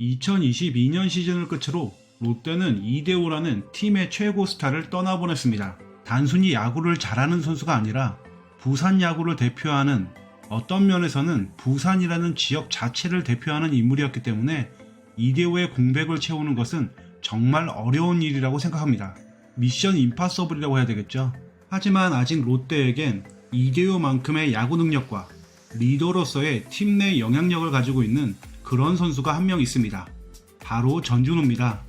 2022년 시즌을 끝으로 롯데는 이대호라는 팀의 최고 스타를 떠나보냈습니다. 단순히 야구를 잘하는 선수가 아니라 부산 야구를 대표하는 어떤 면에서는 부산이라는 지역 자체를 대표하는 인물이었기 때문에 이대호의 공백을 채우는 것은 정말 어려운 일이라고 생각합니다. 미션 임파서블이라고 해야 되겠죠. 하지만 아직 롯데에겐 이대호만큼의 야구 능력과 리더로서의 팀 내 영향력을 가지고 있는 그런 선수가 한 명 있습니다. 바로 전준우입니다.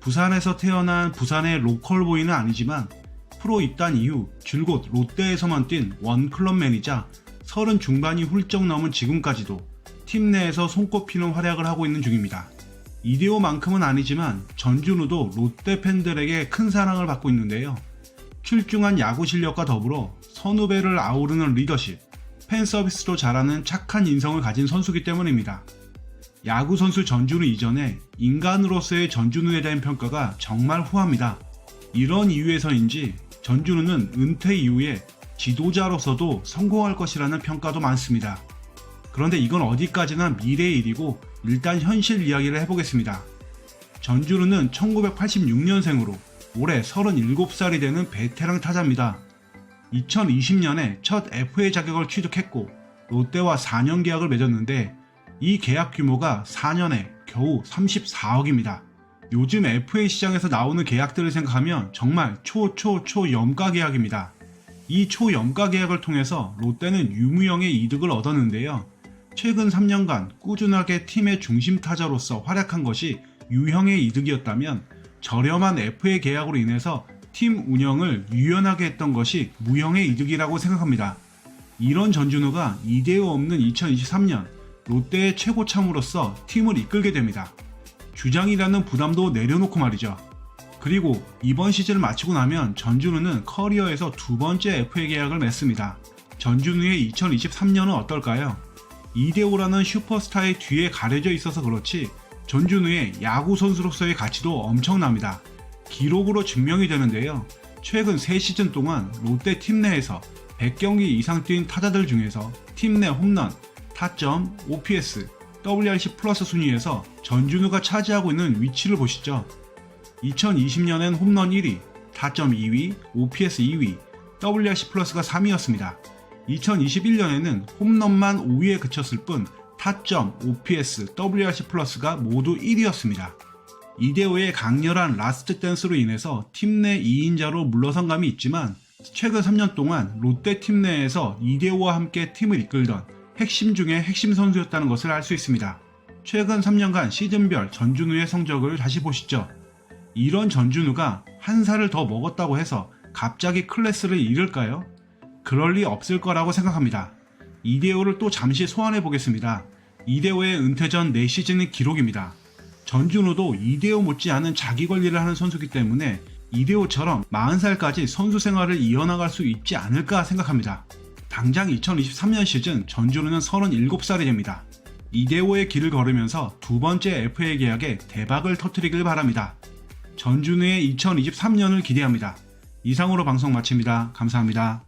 부산에서 태어난 부산의 로컬보이는 아니지만 프로 입단 이후 줄곧 롯데에서만 뛴 원클럽맨이자 서른 중반이 훌쩍 넘은 지금까지도 팀 내에서 손꼽히는 활약을 하고 있는 중입니다. 이대호만큼은 아니지만 전준우도 롯데 팬들에게 큰 사랑을 받고 있는데요. 출중한 야구 실력과 더불어 선후배를 아우르는 리더십, 팬 서비스도 잘하는 착한 인성을 가진 선수기 때문입니다. 야구 선수 전준우 이전에 인간으로서의 전준우에 대한 평가가 정말 후합니다. 이런 이유에서인지 전준우는 은퇴 이후에 지도자로서도 성공할 것이라는 평가도 많습니다. 그런데 이건 어디까지나 미래의 일이고 일단 현실 이야기를 해보겠습니다. 전준우는 1986년생으로 올해 37살이 되는 베테랑 타자입니다. 2020년에 첫 FA 자격을 취득했고 롯데와 4년 계약을 맺었는데 이 계약 규모가 4년에 겨우 34억입니다. 요즘 FA 시장에서 나오는 계약들을 생각하면 정말 초초초 염가 계약입니다. 이 초염가 계약을 통해서 롯데는 유무형의 이득을 얻었는데요. 최근 3년간 꾸준하게 팀의 중심 타자로서 활약한 것이 유형의 이득이었다면 저렴한 FA 계약으로 인해서 팀 운영을 유연하게 했던 것이 무형의 이득이라고 생각합니다. 이런 전준우가 이대호 없는 2023년 롯데의 최고 참으로서 팀을 이끌게 됩니다. 주장이라는 부담도 내려놓고 말이죠. 그리고 이번 시즌을 마치고 나면 전준우는 커리어에서 두 번째 FA 계약을 맺습니다. 전준우의 2023년은 어떨까요? 이대호라는 슈퍼스타의 뒤에 가려져 있어서 그렇지 전준우의 야구 선수로서의 가치도 엄청납니다. 기록으로 증명이 되는데요. 최근 3시즌 동안 롯데 팀 내에서 100경기 이상 뛴 타자들 중에서 팀 내 홈런, 타점, OPS, WRC 플러스 순위에서 전준우가 차지하고 있는 위치를 보시죠. 2020년엔 홈런 1위, 타점 2위, OPS 2위, WRC 플러스가 3위였습니다. 2021년에는 홈런만 5위에 그쳤을 뿐 타점, OPS, WRC 플러스가 모두 1위였습니다. 이대호의 강렬한 라스트 댄스로 인해서 팀 내 2인자로 물러선 감이 있지만 최근 3년 동안 롯데 팀 내에서 이대호와 함께 팀을 이끌던 핵심 중의 핵심 선수였다는 것을 알 수 있습니다. 최근 3년간 시즌별 전준우의 성적을 다시 보시죠. 이런 전준우가 한 살을 더 먹었다고 해서 갑자기 클래스를 잃을까요? 그럴 리 없을 거라고 생각합니다. 이대호를 또 잠시 소환해 보겠습니다. 이대호의 은퇴 전 4시즌의 기록입니다. 전준우도 이대호 못지않은 자기 관리를 하는 선수이기 때문에 이대호처럼 40살까지 선수 생활을 이어나갈 수 있지 않을까 생각합니다. 당장 2023년 시즌 전준우는 37살이 됩니다. 이대호의 길을 걸으면서 두 번째 FA 계약에 대박을 터뜨리길 바랍니다. 전준우의 2023년을 기대합니다. 이상으로 방송 마칩니다. 감사합니다.